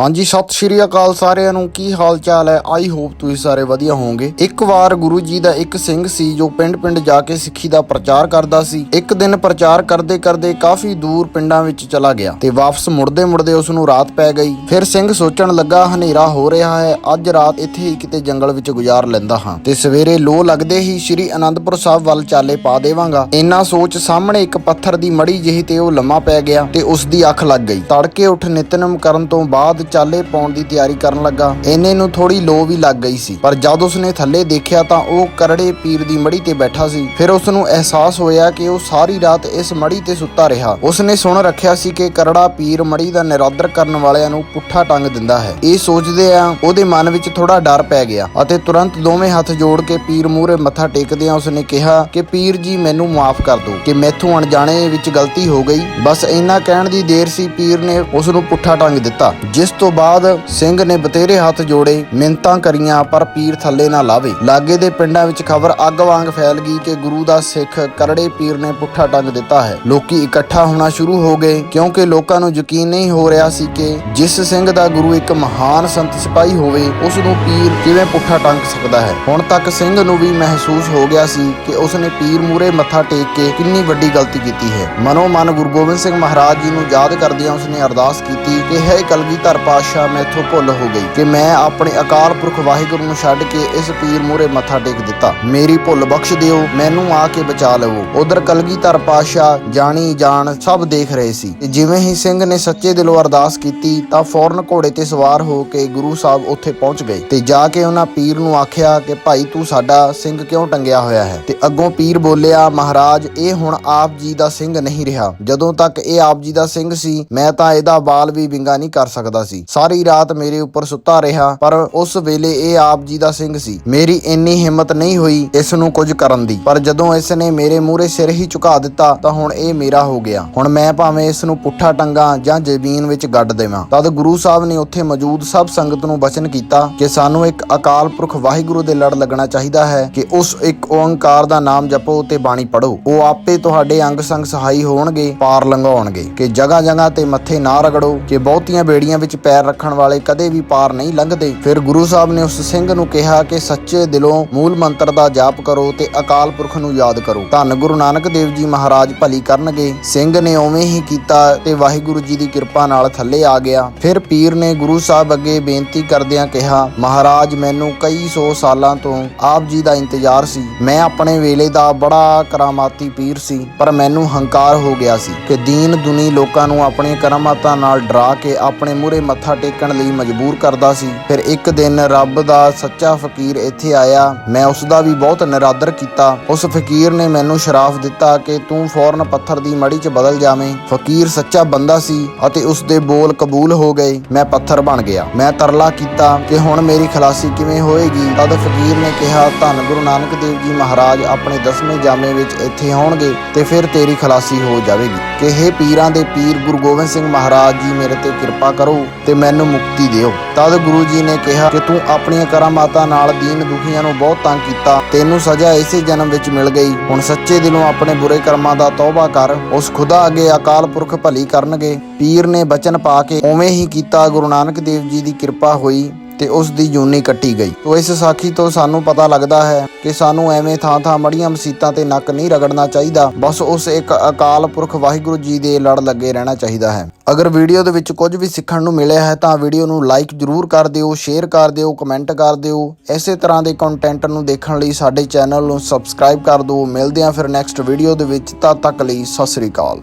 ਹਾਂਜੀ, ਸਤਿ ਸ਼੍ਰੀ ਅਕਾਲ ਸਾਰਿਆਂ ਨੂੰ। ਕੀ ਹਾਲ ਚਾਲ ਹੈ? ਆਈ ਹੋਪ ਤੁਸੀਂ ਸਾਰੇ ਵਧੀਆ ਹੋਵੋਗੇ। ਇੱਕ ਵਾਰ ਗੁਰੂ ਜੀ ਦਾ ਇੱਕ ਸਿੰਘ ਸੀ, ਜੋ ਪਿੰਡ-ਪਿੰਡ ਜਾ ਕੇ ਸਿੱਖੀ ਦਾ ਪ੍ਰਚਾਰ ਕਰਦਾ ਸੀ। ਇੱਕ ਦਿਨ ਪ੍ਰਚਾਰ ਕਰਦੇ-ਕਰਦੇ ਕਾਫੀ ਦੂਰ ਪਿੰਡਾਂ ਵਿੱਚ ਚਲਾ ਗਿਆ ਤੇ ਵਾਪਸ ਮੁੜਦੇ-ਮੁੜਦੇ ਉਸ ਨੂੰ ਰਾਤ ਪੈ ਗਈ। ਫਿਰ ਸਿੰਘ ਸੋਚਣ ਲੱਗਾ, ਹਨੇਰਾ ਹੋ ਰਿਹਾ ਹੈ। ਅੱਜ ਰਾਤ ਇੱਥੇ ਹੀ ਕਿਤੇ ਜੰਗਲ ਵਿੱਚ ਗੁਜ਼ਾਰ ਲੈਂਦਾ ਹਾਂ। ਤੇ ਸਵੇਰੇ ਲੋ ਲੱਗਦੇ ਹੀ ਸ੍ਰੀ ਅਨੰਦਪੁਰ ਸਾਹਿਬ ਵੱਲ ਚਾਲੇ ਪਾ ਦੇਵਾਂਗਾ। ਇੰਨਾ ਸੋਚ ਸਾਹਮਣੇ ਇੱਕ ਪੱਥਰ ਦੀ ਮੜੀ ਜਿਹੀ ਤੇ ਉਹ ਲੰਮਾ ਪੈ ਗਿਆ ਤੇ ਉਸ ਦੀ ਅੱਖ ਲੱਗ ਗਈ। ਤੜਕੇ ਉੱਠ ਨਿਤਨਮ ਕਰਨ ਤੋਂ ਬਾਅਦ ਚਾਲੇ ਪਾਉਣ ਦੀ ਤਿਆਰੀ ਕਰਨ ਲੱਗਾ। ਇੰਨੇ ਨੂੰ ਥੋੜੀ ਲੋ ਵੀ ਲੱਗ ਗਈ ਸੀ। ਪਰ ਜਦ ਉਸਨੇ ਥੱਲੇ ਦੇਖਿਆ ਤਾਂ ਉਹ ਕਰੜੇ ਪੀਰ ਦੀ ਮੜੀ ਤੇ ਬੈਠਾ ਸੀ। ਫਿਰ ਉਸ ਨੂੰ ਅਹਿਸਾਸ ਹੋਇਆ ਕਿ ਉਹ ਸਾਰੀ ਰਾਤ ਇਸ ਮੜੀ ਤੇ ਸੁੱਤਾ ਰਿਹਾ। ਉਸਨੇ ਸੁਣ ਰੱਖਿਆ ਸੀ ਕਿ ਕਰੜਾ ਪੀਰ ਮੜੀ ਦਾ ਨਿਰਾਦਰ ਕਰਨ ਵਾਲਿਆਂ ਨੂੰ ਪੁੱਠਾ ਟੰਗ ਦਿੰਦਾ ਹੈ। ਇਹ ਸੋਚਦੇ ਆ, ਉਹਦੇ ਮਨ ਵਿੱਚ ਥੋੜਾ ਡਰ ਪੈ ਗਿਆ ਅਤੇ ਤੁਰੰਤ ਦੋਵੇਂ ਹੱਥ ਜੋੜ ਕੇ ਪੀਰ ਮੂਹਰੇ ਮੱਥਾ ਟੇਕਦਿਆਂ ਉਸਨੇ ਕਿਹਾ ਕਿ ਪੀਰ ਜੀ, ਮੈਨੂੰ ਮਾਫ ਕਰ ਦਿਓ ਕਿ ਮੈਥੋਂ ਅਣਜਾਣੇ ਵਿੱਚ ਗਲਤੀ ਹੋ ਗਈ। ਬਸ ਇੰਨਾ ਕਹਿਣ ਦੀ ਦੇਰ ਸੀ, ਪੀਰ ਨੇ ਉਸ ਨੂੰ ਪੁੱਠਾ ਟੰਗ ਦਿੱਤਾ, ਜਿਸ ਤੋਂ ਬਾਅਦ ਸਿੰਘ ਨੇ ਬਤੇਰੇ ਹੱਥ ਜੋੜੇ ਮਿੰਤਾਂ ਕਰੀਆਂ, ਪਰ ਪੀਰ ਥੱਲੇ ਨਾ ਲਾਵੇ। ਲਾਗੇ ਦੇ ਪਿੰਡਾਂ ਵਿੱਚ ਖਬਰ ਅੱਗ ਵਾਂਗ ਫੈਲ ਗਈ ਕਿ ਗੁਰੂ ਦਾ ਸਿੱਖ ਕਰੜੇ ਪੀਰ ਨੇ ਪੁੱਠਾ ਟੰਗ ਦਿੱਤਾ ਹੈ। ਲੋਕੀ ਇਕੱਠਾ ਹੋਣਾ ਸ਼ੁਰੂ ਹੋ ਗਏ, ਕਿਉਂਕਿ ਲੋਕਾਂ ਨੂੰ ਯਕੀਨ ਨਹੀਂ ਹੋ ਰਿਹਾ ਸੀ ਕਿ ਜਿਸ ਸਿੰਘ ਦਾ ਗੁਰੂ ਇੱਕ ਮਹਾਨ ਸੰਤ ਸਿਪਾਹੀ ਹੋਵੇ ਉਸ ਨੂੰ ਪੀਰ ਕਿਵੇਂ ਪੁੱਠਾ ਟੰਗ ਸਕਦਾ ਹੈ। ਹੁਣ ਤੱਕ ਸਿੰਘ ਨੂੰ ਵੀ ਮਹਿਸੂਸ ਹੋ ਗਿਆ ਸੀ ਕਿ ਉਸ ਨੇ ਪੀਰ ਮੂਰੇ ਮੱਥਾ ਟੇਕ ਕੇ ਕਿੰਨੀ ਵੱਡੀ ਗਲਤੀ ਕੀਤੀ ਹੈ। ਮਨੋ ਮਨ ਗੁਰੂ ਗੋਬਿੰਦ ਸਿੰਘ ਮਹਾਰਾਜ ਜੀ ਨੂੰ ਯਾਦ ਕਰਦਿਆਂ ਉਸ ਨੇ ਅਰਦਾਸ ਕੀਤੀ ਕਿ, ਹੈ ਕਲਗੀਧਰ ਪਾਤਸ਼ਾਹ ਮੈਥੋਂ ਭੁੱਲ ਹੋ ਗਈ ਕਿ ਮੈਂ ਆਪਣੇ ਅਕਾਲ ਪੁਰਖ ਵਾਹਿਗੁਰੂ ਨੂੰ ਛੱਡ ਕੇ ਇਸ ਪੀਰ ਮੂਰੇ ਮੱਥਾ ਟੇਕ ਦਿੱਤਾ। ਮੇਰੀ ਭੁੱਲ ਬਖਸ਼ ਦਿਓ, ਮੈਨੂੰ ਆ ਕੇ ਬਚਾ ਲਵੋ। ਉਧਰ ਕਲਗੀਧਰ ਪਾਤਸ਼ਾਹ ਜਾਣੀ ਜਾਣ ਸਭ ਦੇਖ ਰਹੇ ਸੀ। ਤੇ ਜਿਵੇਂ ਹੀ ਸਿੰਘ ਨੇ ਸੱਚੇ ਦਿਲੋਂ ਅਰਦਾਸ ਕੀਤੀ, ਤਾਂ ਫੌਰਨ ਘੋੜੇ ਤੇ ਸਵਾਰ ਹੋ ਕੇ ਗੁਰੂ ਸਾਹਿਬ ਉੱਥੇ ਪਹੁੰਚ ਗਏ। ਤੇ ਜਾ ਕੇ ਉਹਨਾਂ ਪੀਰ ਨੂੰ ਆਖਿਆ ਕਿ, ਭਾਈ, ਤੂੰ ਸਾਡਾ ਸਿੰਘ ਕਿਉਂ ਟੰਗਿਆ ਹੋਇਆ ਹੈ? ਤੇ ਅੱਗੋਂ ਪੀਰ ਬੋਲਿਆ, ਮਹਾਰਾਜ, ਇਹ ਹੁਣ ਆਪ ਜੀ ਦਾ ਸਿੰਘ ਨਹੀਂ ਰਿਹਾ। ਜਦੋਂ ਤੱਕ ਇਹ ਆਪ ਜੀ ਦਾ ਸਿੰਘ ਸੀ, ਮੈਂ ਤਾਂ ਇਹਦਾ ਬਾਲ ਵੀ ਵਿੰਗਾ ਨਹੀਂ ਕਰ ਸਕਦਾ ਸੀ। ਸਾਰੀ ਰਾਤ ਮੇਰੇ ਉੱਪਰ ਸੁੱਤਾ ਰਿਹਾ, ਪਰ ਉਸ ਵੇਲੇ ਇਹ ਆਪ ਜੀ ਦਾ ਸਿੰਘ ਸੀ। ਮੇਰੀ ਇੰਨੀ ਹਿੰਮਤ ਨਹੀਂ ਹੋਈ ਇਸ ਨੂੰ ਕੁਝ ਕਰਨ ਦੀ। ਪਰ ਜਦੋਂ ਇਸ ਨੇ ਮੇਰੇ ਮੂਹਰੇ ਸਿਰ ਹੀ ਝੁਕਾ ਦਿੱਤਾ, ਤਾਂ ਹੁਣ ਇਹ ਮੇਰਾ ਹੋ ਗਿਆ। ਹੁਣ ਮੈਂ ਭਾਵੇਂ ਇਸ ਨੂੰ ਪੁੱਠਾ ਟੰਗਾ ਜਾਂ ਜ਼ਮੀਨ ਵਿੱਚ ਗੱਡ ਦੇਵਾਂ। ਤਦ ਗੁਰੂ ਸਾਹਿਬ ਨੇ ਉੱਥੇ ਮੌਜੂਦ ਸਭ ਸੰਗਤ ਨੂੰ ਬਚਨ ਕੀਤਾ ਕਿ ਸਾਨੂੰ ਇੱਕ ਅਕਾਲ ਪੁਰਖ ਵਾਹਿਗੁਰੂ ਦੇ ਲੜ ਲੱਗਣਾ ਚਾਹੀਦਾ ਹੈ ਕਿ ਉਸ ਇੱਕ ਓੰਕਾਰ ਦਾ ਨਾਮ ਜਪੋ ਤੇ ਬਾਣੀ ਪੜੋ ਉਹ ਆਪੇ ਤੁਹਾਡੇ ਅੰਗ ਸੰਗ ਸਹਾਈ ਹੋਣਗੇ, ਪਾਰ ਲੰਘਾਉਣਗੇ। ਕਿ ਜਗ੍ਹਾ ਜਗ੍ਹਾ ਤੇ ਮੱਥੇ ਨਾ ਰਗੜੋ, ਕਿ ਬਹੁਤੀਆਂ ਬੇੜੀਆਂ ਵਿੱਚ ਪੈਰ ਰੱਖਣ ਵਾਲੇ ਕਦੇ ਵੀ ਪਾਰ ਨਹੀਂ ਲੰਘਦੇ। ਫਿਰ ਗੁਰੂ ਸਾਹਿਬ ਨੇ ਉਸ ਸਿੰਘ ਨੂੰ ਕਿਹਾ ਕਿ ਸੱਚੇ ਦਿਲੋਂ ਮੂਲ ਮੰਤਰ ਦਾ ਜਾਪ ਕਰੋ ਤੇ ਅਕਾਲ ਪੁਰਖ ਨੂੰ ਯਾਦ ਕਰੋ। ਧੰਨ ਗੁਰੂ ਨਾਨਕ ਦੇਵ ਜੀ ਮਹਾਰਾਜ ਭਲੀ ਕਰਨਗੇ। ਸਿੰਘ ਨੇ ਉਵੇਂ ਹੀ ਕੀਤਾ ਤੇ ਵਾਹਿਗੁਰੂ ਜੀ ਦੀ ਕਿਰਪਾ ਨਾਲ ਥੱਲੇ ਆ ਗਿਆ। ਫਿਰ ਪੀਰ ਨੇ ਗੁਰੂ ਸਾਹਿਬ ਅੱਗੇ ਬੇਨਤੀ ਕਰਦਿਆਂ ਕਿਹਾ, ਮਹਾਰਾਜ, ਮੈਨੂੰ ਕਈ ਸੌ ਸਾਲਾਂ ਤੋਂ ਆਪ ਜੀ ਦਾ ਇੰਤਜ਼ਾਰ ਸੀ। ਮੈਂ ਆਪਣੇ ਵੇਲੇ ਦਾ ਬੜਾ ਕਰਾਮਾਤੀ ਪੀਰ ਸੀ, ਪਰ ਮੈਨੂੰ ਹੰਕਾਰ ਹੋ ਗਿਆ ਸੀ ਕਿ ਦੀਨ ਦੁਨੀ ਲੋਕਾਂ ਨੂੰ ਆਪਣੇ ਕਰਾਮਾਤਾਂ ਨਾਲ ਡਰਾ ਕੇ ਆਪਣੇ ਮੂਹਰੇ ਮੱਥਾ ਟੇਕਣ ਲਈ ਮਜਬੂਰ ਕਰਦਾ ਸੀ। ਫਿਰ ਇੱਕ ਦਿਨ ਰੱਬ ਦਾ ਸੱਚਾ ਫਕੀਰ ਇੱਥੇ ਆਇਆ। ਮੈਂ ਉਸ ਦਾ ਵੀ ਬਹੁਤ ਨਿਰਾਦਰ ਕੀਤਾ। ਉਸ ਫਕੀਰ ਨੇ ਮੈਨੂੰ ਸ਼ਰਾਫ ਦਿੱਤਾ ਕਿ ਤੂੰ ਫੌਰਨ ਪੱਥਰ ਦੀ ਮੜੀ 'ਚ ਬਦਲ ਜਾਵੇਂ। ਫਕੀਰ ਸੱਚਾ ਬੰਦਾ ਸੀ ਅਤੇ ਉਸ ਦੇ ਬੋਲ ਕਬੂਲ ਹੋ ਗਏ। ਮੈਂ ਪੱਥਰ ਬਣ ਗਿਆ। ਮੈਂ ਤਰਲਾ ਕੀਤਾ ਕਿ ਹੁਣ ਮੇਰੀ ਖਲਾਸੀ ਕਿਵੇਂ ਹੋਏਗੀ। ਤਦ ਫਕੀਰ ਨੇ ਕਿਹਾ, ਧੰਨ ਗੁਰੂ ਨਾਨਕ ਦੇਵ ਜੀ ਮਹਾਰਾਜ ਆਪਣੇ ਦਸਵੇਂ ਜਾਮੇ ਵਿੱਚ ਇੱਥੇ ਹੋਣਗੇ ਤੇ ਫਿਰ ਤੇਰੀ ਖਲਾਸੀ ਹੋ ਜਾਵੇਗੀ। ਕਿ ਹੇ ਪੀਰਾਂ ਦੇ ਪੀਰ ਗੁਰੂ ਗੋਬਿੰਦ ਸਿੰਘ ਮਹਾਰਾਜ ਜੀ ਮੇਰੇ ਤੇ ਕਿਰਪਾ ਕਰੋ। ਤੇ ਮੈਨੂੰ ਮੁਕਤੀ ਦਿਓ। ਤਦ ਗੁਰੂ ਜੀ ਨੇ ਕਿਹਾ ਕਿ ਤੂੰ ਆਪਣੀਆਂ ਕਰਾਮਾਤਾਂ ਨਾਲ ਦੀਨ ਦੁਖੀਆਂ ਨੂੰ ਬਹੁਤ ਤੰਗ ਕੀਤਾ। ਤੈਨੂੰ ਸਜ਼ਾ ਇਸੇ ਜਨਮ ਵਿੱਚ ਮਿਲ ਗਈ। ਹੁਣ ਸੱਚੇ ਦਿਲੋਂ ਆਪਣੇ ਬੁਰੇ ਕਰਮਾਂ ਦਾ ਤੌਬਾ ਕਰ। ਉਸ ਖੁਦਾ ਅੱਗੇ ਅਕਾਲ ਪੁਰਖ ਭਲੀ ਕਰਨਗੇ। ਪੀਰ ਨੇ ਬਚਨ ਪਾ ਕੇ ਉਵੇਂ ਹੀ ਕੀਤਾ। ਗੁਰੂ ਨਾਨਕ ਦੇਵ ਜੀ ਦੀ ਕਿਰਪਾ ਹੋਈ। ਤੇ ਉਸ ਦੀ ਯੂਨੀ ਕੱਟੀ ਗਈ। ਤੋ ਇਸ ਸਾਖੀ ਤੋਂ ਸਾਨੂੰ ਪਤਾ ਲੱਗਦਾ ਹੈ ਕਿ ਸਾਨੂੰ ਐਵੇਂ ਥਾਂ ਥਾਂ ਮੜੀਆਂ ਮਸੀਤਾਂ ਤੇ ਨੱਕ ਨਹੀਂ ਰਗੜਨਾ ਚਾਹੀਦਾ। ਬਸ ਉਸ ਇੱਕ ਅਕਾਲ ਪੁਰਖ ਵਾਹਿਗੁਰੂ ਜੀ ਦੇ ਲੜ ਲੱਗੇ ਰਹਿਣਾ ਚਾਹੀਦਾ ਹੈ। ਅਗਰ ਵੀਡੀਓ ਦੇ ਵਿੱਚ ਕੁਝ ਵੀ ਸਿੱਖਣ ਨੂੰ ਮਿਲਿਆ ਹੈ ਤਾਂ ਵੀਡੀਓ ਨੂੰ ਲਾਈਕ ਜ਼ਰੂਰ ਕਰ ਦਿਓ, ਸ਼ੇਅਰ ਕਰ ਦਿਓ, ਕਮੈਂਟ ਕਰ ਦਿਓ। ਇਸੇ ਤਰ੍ਹਾਂ ਦੇ ਕੰਟੈਂਟ ਨੂੰ ਦੇਖਣ ਲਈ ਸਾਡੇ ਚੈਨਲ ਨੂੰ ਸਬਸਕ੍ਰਾਈਬ ਕਰ ਦਿਓ। ਮਿਲਦੇ ਹਾਂ ਫਿਰ ਨੈਕਸਟ ਵੀਡੀਓ ਦੇ ਵਿੱਚ। ਤਦ ਤੱਕ ਲਈ ਸਤਿ ਸ੍ਰੀ ਅਕਾਲ।